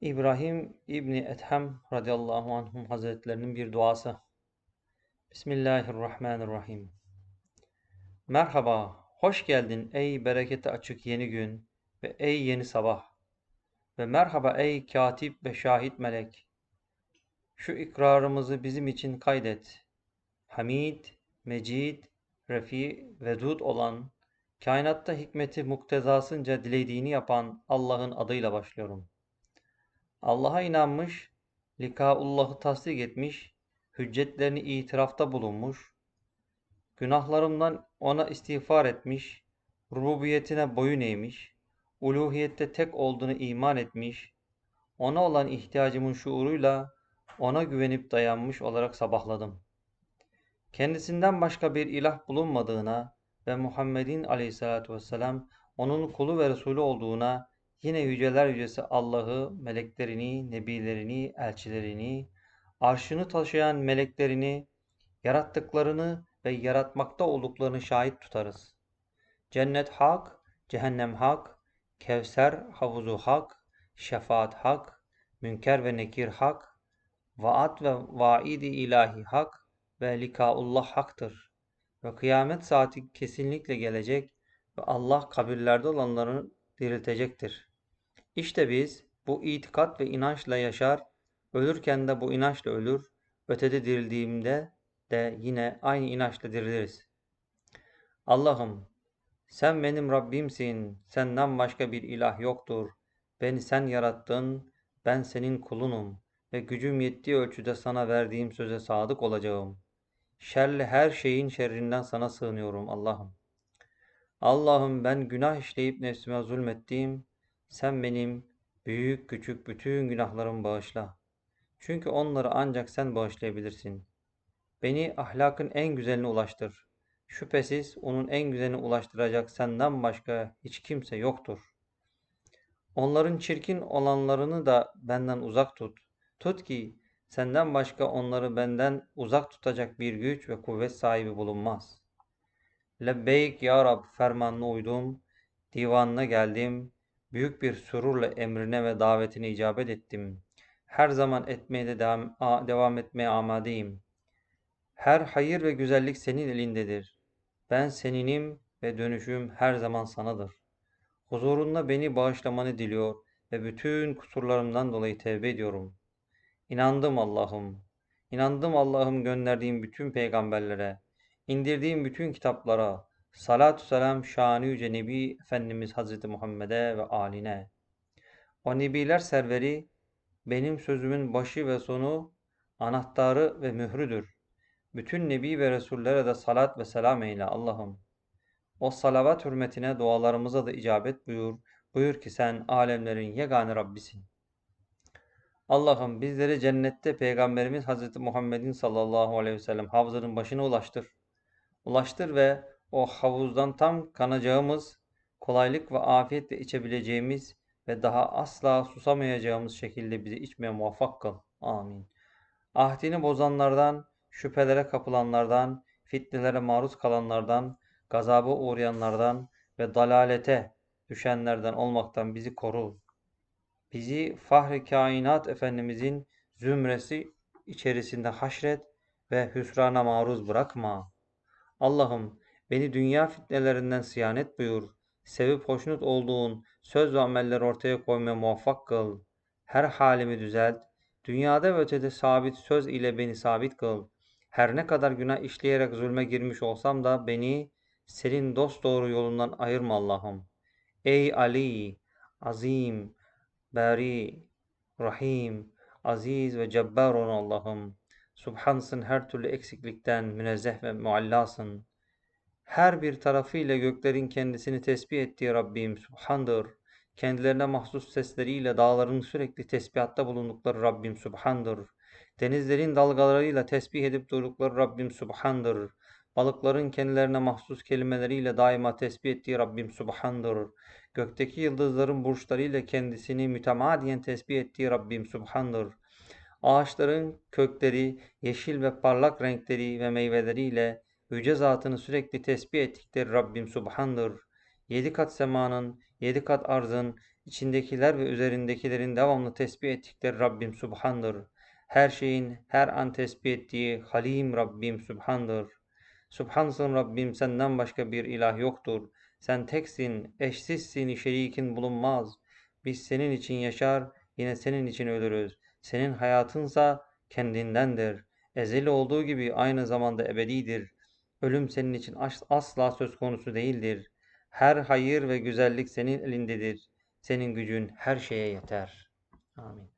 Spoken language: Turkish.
İbrahim İbni Ethem radıyallahu anhum hazretlerinin bir duası. Bismillahirrahmanirrahim. Merhaba, hoş geldin ey berekete açık yeni gün ve ey yeni sabah. Ve merhaba ey katip ve şahit melek. Şu ikrarımızı bizim için kaydet. Hamid, Mecid, Refi, Vedud olan, kainatta hikmeti muktezasınca dilediğini yapan Allah'ın adıyla başlıyorum.'' Allah'a inanmış, likaullah'ı tasdik etmiş, hüccetlerini itirafta bulunmuş, günahlarımdan ona istiğfar etmiş, rububiyetine boyun eğmiş, uluhiyette tek olduğunu iman etmiş, ona olan ihtiyacımın şuuruyla ona güvenip dayanmış olarak sabahladım. Kendisinden başka bir ilah bulunmadığına ve Muhammed'in aleyhissalatü vesselam onun kulu ve Resulü olduğuna Yine yüceler yücesi Allah'ı, meleklerini, nebilerini, elçilerini, arşını taşıyan meleklerini, yarattıklarını ve yaratmakta olduklarını şahit tutarız. Cennet hak, cehennem hak, Kevser havuzu hak, şefaat hak, münker ve nekir hak, vaat ve vaidi ilahi hak ve likaullah haktır. Ve kıyamet saati kesinlikle gelecek ve Allah kabirlerde olanların diriltecektir. İşte biz bu itikat ve inançla yaşar, ölürken de bu inançla ölür, ötede dirildiğimde de yine aynı inançla diriliriz. Allah'ım sen benim Rabbimsin, senden başka bir ilah yoktur. Beni sen yarattın, ben senin kulunum ve gücüm yettiği ölçüde sana verdiğim söze sadık olacağım. Şerli her şeyin şerrinden sana sığınıyorum Allah'ım. Allah'ım ben günah işleyip nefsime zulmettiğim, sen benim büyük küçük bütün günahlarımı bağışla. Çünkü onları ancak sen bağışlayabilirsin. Beni ahlakın en güzeline ulaştır. Şüphesiz onun en güzeline ulaştıracak senden başka hiç kimse yoktur. Onların çirkin olanlarını da benden uzak tut. Tut ki senden başka onları benden uzak tutacak bir güç ve kuvvet sahibi bulunmaz. Lebbeyk ya Rab fermanına uydum, divanına geldim, büyük bir sururla emrine ve davetine icabet ettim. Her zaman etmeye de devam, devam etmeye amadeyim. Her hayır ve güzellik senin elindedir. Ben seninim ve dönüşüm her zaman sanadır. Huzurunda beni bağışlamanı diliyor ve bütün kusurlarımdan dolayı tevbe ediyorum. İnandım Allah'ım. İnandım Allah'ım gönderdiğim bütün peygamberlere, indirdiğim bütün kitaplara, Salatü selam şanı yüce Nebi Efendimiz Hazreti Muhammed'e ve aline. O Nebiler serveri benim sözümün başı ve sonu, anahtarı ve mührüdür. Bütün Nebi ve Resullere de salat ve selam eyle Allah'ım. O salavat hürmetine dualarımıza da icabet buyur. Buyur ki sen alemlerin yegane Rabbisin. Allah'ım bizleri cennette Peygamberimiz Hazreti Muhammed'in sallallahu aleyhi ve sellem havzının başına ulaştır. Ulaştır ve o havuzdan tam kanacağımız, kolaylık ve afiyetle içebileceğimiz ve daha asla susamayacağımız şekilde bizi içmeye muvaffak kıl. Amin. Ahdini bozanlardan, şüphelere kapılanlardan, fitnelere maruz kalanlardan, gazaba uğrayanlardan ve dalalete düşenlerden olmaktan bizi koru. Bizi fahri kainat Efendimizin zümresi içerisinde haşret ve hüsrana maruz bırakma. Allah'ım Beni dünya fitnelerinden siyanet buyur. Sevip hoşnut olduğun söz ve ameller ortaya koymaya muvaffak kıl. Her halimi düzelt. Dünyada ve ötede sabit söz ile beni sabit kıl. Her ne kadar günah işleyerek zulme girmiş olsam da beni senin dost doğru yolundan ayırma Allah'ım. Ey Ali, azim, bari, rahim, aziz ve cebbar olan Allah'ım. Subhansın her türlü eksiklikten, münezzeh ve muallasın her bir tarafıyla göklerin kendisini tesbih ettiği Rabbim Subhan'dır. Kendilerine mahsus sesleriyle dağların sürekli tesbihatta bulundukları Rabbim Subhan'dır. Denizlerin dalgalarıyla tesbih edip durdukları Rabbim Subhan'dır. Balıkların kendilerine mahsus kelimeleriyle daima tesbih ettiği Rabbim Subhan'dır. Gökteki yıldızların burçlarıyla kendisini mütemadiyen tesbih ettiği Rabbim Subhan'dır. Ağaçların kökleri, yeşil ve parlak renkleri ve meyveleriyle Yüce zatını sürekli tesbih ettikleri Rabbim Subhan'dır. Yedi kat semanın, yedi kat arzın, içindekiler ve üzerindekilerin devamlı tesbih ettikleri Rabbim Subhan'dır. Her şeyin her an tesbih ettiği Halim Rabbim Subhan'dır. Subhansın Rabbim senden başka bir ilah yoktur. Sen teksin, eşsizsin, şerikin bulunmaz. Biz senin için yaşar, yine senin için ölürüz. Senin hayatınsa kendindendir. Ezeli olduğu gibi aynı zamanda ebedidir. Ölüm senin için as- asla söz konusu değildir. Her hayır ve güzellik senin elindedir. Senin gücün her şeye yeter. Amin.